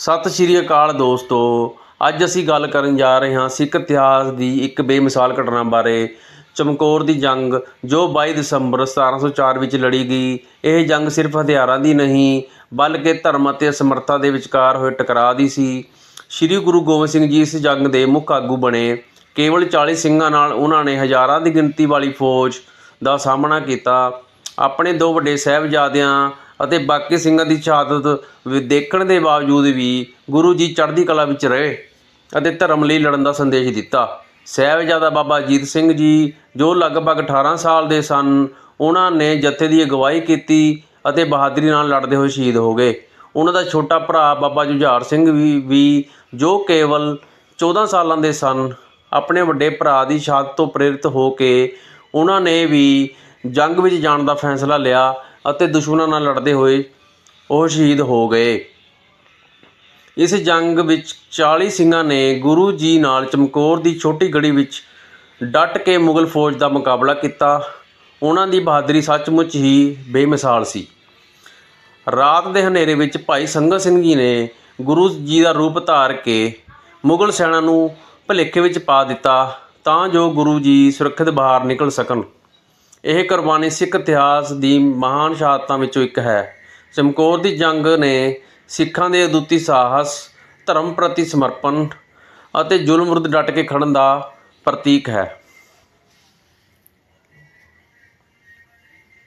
ਸਤਿ ਸ਼੍ਰੀ ਅਕਾਲ ਦੋਸਤੋ। ਅੱਜ ਅਸੀਂ ਗੱਲ ਕਰਨ ਜਾ ਰਹੇ ਹਾਂ ਸਿੱਖ ਇਤਿਹਾਸ ਦੀ ਇੱਕ ਬੇਮਿਸਾਲ ਘਟਨਾ ਬਾਰੇ, ਚਮਕੌਰ ਦੀ ਜੰਗ ਜੋ 22 ਦਸੰਬਰ 1704 ਵਿੱਚ ਲੜੀ ਗਈ। ਇਹ ਜੰਗ ਸਿਰਫ ਹਥਿਆਰਾਂ ਦੀ ਨਹੀਂ, ਬਲਕਿ ਧਰਮ ਅਤੇ ਸਮਰੱਥਾ ਦੇ ਵਿਚਕਾਰ ਹੋਏ ਟਕਰਾਅ ਦੀ ਸੀ। ਸ੍ਰੀ ਗੁਰੂ ਗੋਬਿੰਦ ਸਿੰਘ ਜੀ ਇਸ ਜੰਗ ਦੇ ਮੁੱਖ ਆਗੂ ਬਣੇ। ਕੇਵਲ 40 ਸਿੰਘਾਂ ਨਾਲ ਉਹਨਾਂ ਨੇ ਹਜ਼ਾਰਾਂ ਦੀ ਗਿਣਤੀ ਵਾਲੀ ਫੌਜ ਦਾ ਸਾਹਮਣਾ ਕੀਤਾ। ਆਪਣੇ ਦੋ ਵੱਡੇ ਸਾਹਿਬਜ਼ਾਦਿਆਂ ਅਤੇ ਬਾਕੀ ਸਿੰਘਾਂ ਦੀ ਸ਼ਹਾਦਤ ਵੀ ਦੇਖਣ ਦੇ ਬਾਵਜੂਦ ਵੀ ਗੁਰੂ ਜੀ ਚੜ੍ਹਦੀ ਕਲਾ ਵਿੱਚ ਰਹੇ ਅਤੇ ਧਰਮ ਲਈ ਲੜਨ ਦਾ ਸੰਦੇਸ਼ ਦਿੱਤਾ। ਸਾਹਿਬਜ਼ਾਦਾ ਬਾਬਾ ਅਜੀਤ ਸਿੰਘ ਜੀ, ਜੋ ਲਗਭਗ 18 ਸਾਲ ਦੇ ਸਨ, ਉਹਨਾਂ ਨੇ ਜਥੇ ਦੀ ਅਗਵਾਈ ਕੀਤੀ ਅਤੇ ਬਹਾਦਰੀ ਨਾਲ ਲੜਦੇ ਹੋਏ ਸ਼ਹੀਦ ਹੋ ਗਏ। ਉਹਨਾਂ ਦਾ ਛੋਟਾ ਭਰਾ ਬਾਬਾ ਜੁਝਾਰ ਸਿੰਘ ਵੀ ਵੀ ਜੋ ਕੇਵਲ 14 ਸਾਲਾਂ ਦੇ ਸਨ, ਆਪਣੇ ਵੱਡੇ ਭਰਾ ਦੀ ਸ਼ਹਾਦਤ ਤੋਂ ਪ੍ਰੇਰਿਤ ਹੋ ਕੇ ਉਹਨਾਂ ਨੇ ਵੀ ਜੰਗ ਵਿੱਚ ਜਾਣ ਦਾ ਫੈਸਲਾ ਲਿਆ ਅਤੇ ਦੁਸ਼ਮਣਾਂ ਨਾਲ ਲੜਦੇ ਹੋਏ ਉਹ ਸ਼ਹੀਦ ਹੋ ਗਏ। ਇਸ ਜੰਗ ਵਿੱਚ 40 ਸਿੰਘਾਂ ਨੇ ਗੁਰੂ ਜੀ ਨਾਲ ਚਮਕੌਰ ਦੀ ਛੋਟੀ ਗੜੀ ਵਿੱਚ ਡਟ ਕੇ ਮੁਗਲ ਫੌਜ ਦਾ ਮੁਕਾਬਲਾ ਕੀਤਾ। ਉਹਨਾਂ ਦੀ ਬਹਾਦਰੀ ਸੱਚਮੁੱਚ ਹੀ ਬੇਮਿਸਾਲ ਸੀ। ਰਾਤ ਦੇ ਹਨੇਰੇ ਵਿੱਚ ਭਾਈ ਸੰਗਤ ਸਿੰਘ ਜੀ ਨੇ ਗੁਰੂ ਜੀ ਦਾ ਰੂਪ ਧਾਰ ਕੇ ਮੁਗਲ ਸੈਨਾ ਨੂੰ ਭੁਲੇਖੇ ਵਿੱਚ ਪਾ ਦਿੱਤਾ ਤਾਂ ਜੋ ਗੁਰੂ ਜੀ ਸੁਰੱਖਿਅਤ ਬਾਹਰ ਨਿਕਲ ਸਕਣ। ਇਹ ਕੁਰਬਾਨੀ ਸਿੱਖ ਇਤਿਹਾਸ ਦੀ ਮਹਾਨ ਸ਼ਹਾਦਤਾਂ ਵਿੱਚੋਂ ਇੱਕ ਹੈ। ਚਮਕੌਰ ਦੀ ਜੰਗ ਨੇ ਸਿੱਖਾਂ ਦੇ ਅਦੁੱਤੀ ਸਾਹਸ, ਧਰਮ ਪ੍ਰਤੀ ਸਮਰਪਣ ਅਤੇ ਜ਼ੁਲਮ ਵਿਰੁੱਧ ਡਟ ਕੇ ਖੜ੍ਹਨ ਦਾ ਪ੍ਰਤੀਕ ਹੈ।